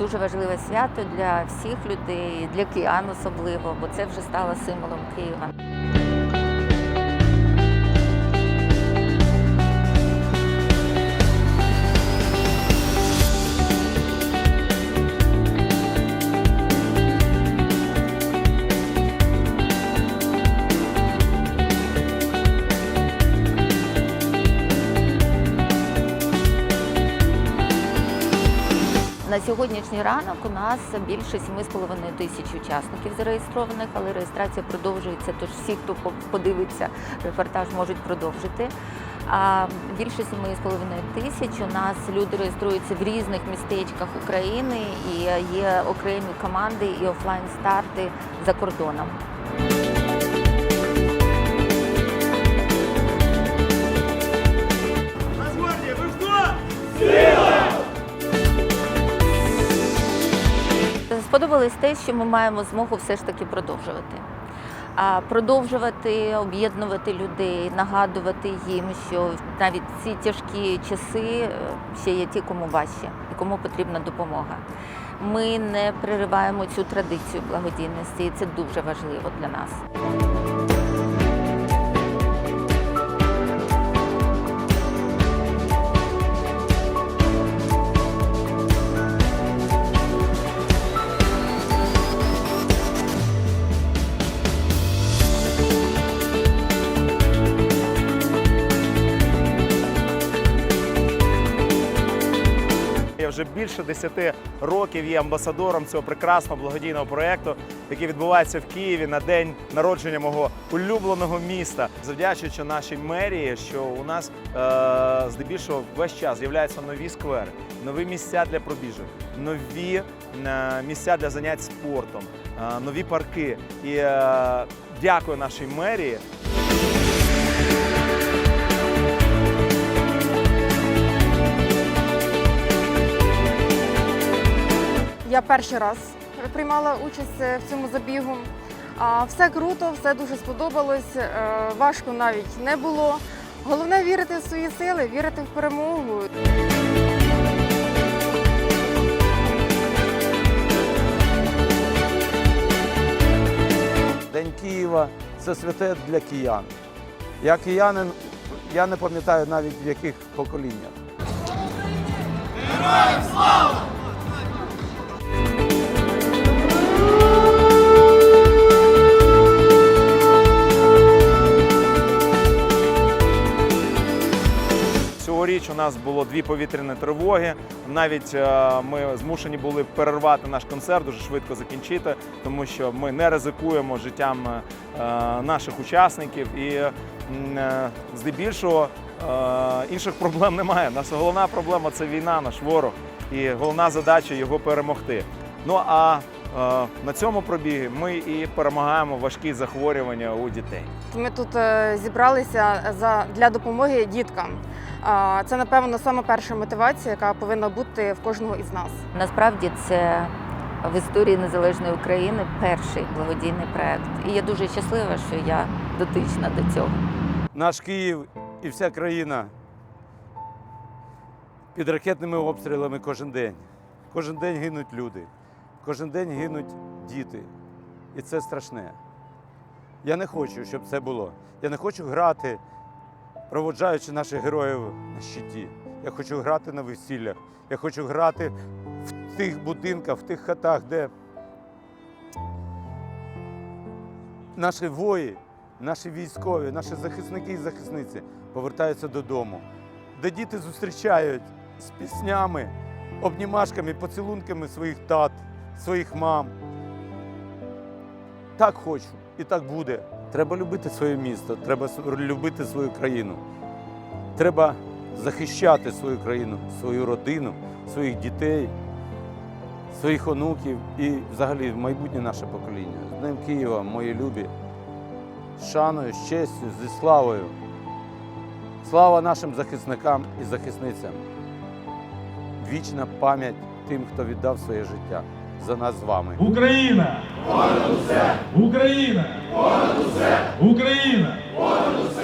Дуже важливе свято для всіх людей, для киян особливо, бо це вже стало символом Києва. Сьогоднішній ранок у нас більше 7,5 тисяч учасників зареєстрованих, але реєстрація продовжується. Тож всі, хто по- подивиться репортаж, можуть продовжити. А більше 7,5 тисяч у нас люди реєструються в різних містечках України і є окремі команди і офлайн старти за кордоном. Сподобалось те, що ми маємо змогу все ж таки продовжувати. Продовжувати об'єднувати людей, нагадувати їм, що навіть ці тяжкі часи е, ще є ті, кому важче і кому потрібна допомога. Ми не перериваємо цю традицію благодійності, і це дуже важливо для нас. Вже більше 10 років є амбасадором цього прекрасного благодійного проєкту, який відбувається в Києві на день народження мого улюбленого міста. Завдячуючи нашій мерії, що у нас е, здебільшого весь час з'являються нові сквери, нові місця для пробіжок, нові е, місця для занять спортом, е, нові парки. І е, дякую нашій мерії. Я перший раз приймала участь е, в цьому забігу. Все круто, все дуже сподобалось. е, Важко навіть не було. Головне вірити в свої сили, вірити в перемогу. День Києва це святе для киян. Я киянин, я не пам'ятаю навіть в яких поколіннях. Цьогоріч у нас було дві повітряні тривоги. Навіть е, ми змушені були перервати наш концерт, дуже швидко закінчити, тому що ми не ризикуємо життям е, наших учасників. І е, здебільшого е, інших проблем немає. Наша головна проблема це війна, наш ворог, і головна задача його перемогти. Ну а е, на цьому пробігі ми і перемагаємо важкі захворювання у дітей. Ми тут е, зібралися за, для допомоги діткам. Це, напевно, саме перша мотивація, яка повинна бути в кожного із нас. Насправді це в історії незалежної України перший благодійний проект. І я дуже щаслива, що я дотична до цього. Наш Київ і вся країна під ракетними обстрілами кожен день. Кожен день гинуть люди, кожен день гинуть діти. І це страшне. Я не хочу, щоб це було. Я не хочу грати, проводжаючи наших героїв на щиті. Я хочу грати на весіллях. Я хочу грати в тих будинках, в тих хатах, де наші вої, наші військові, наші захисники і захисниці повертаються додому, де діти зустрічають з піснями, обнімашками, поцілунками своїх тат, своїх мам. Так хочу і так буде. Треба любити своє місто, треба любити свою країну. Треба захищати свою країну, свою родину, своїх дітей, своїх онуків і взагалі майбутнє наше покоління. З Днем Києва, мої любі, з шаною, з честю, зі славою. Слава нашим захисникам і захисницям. Вічна пам'ять тим, хто віддав своє життя за нас з вами. Україна! Понад усе! Україна! Понад усе! Україна! Понад усе!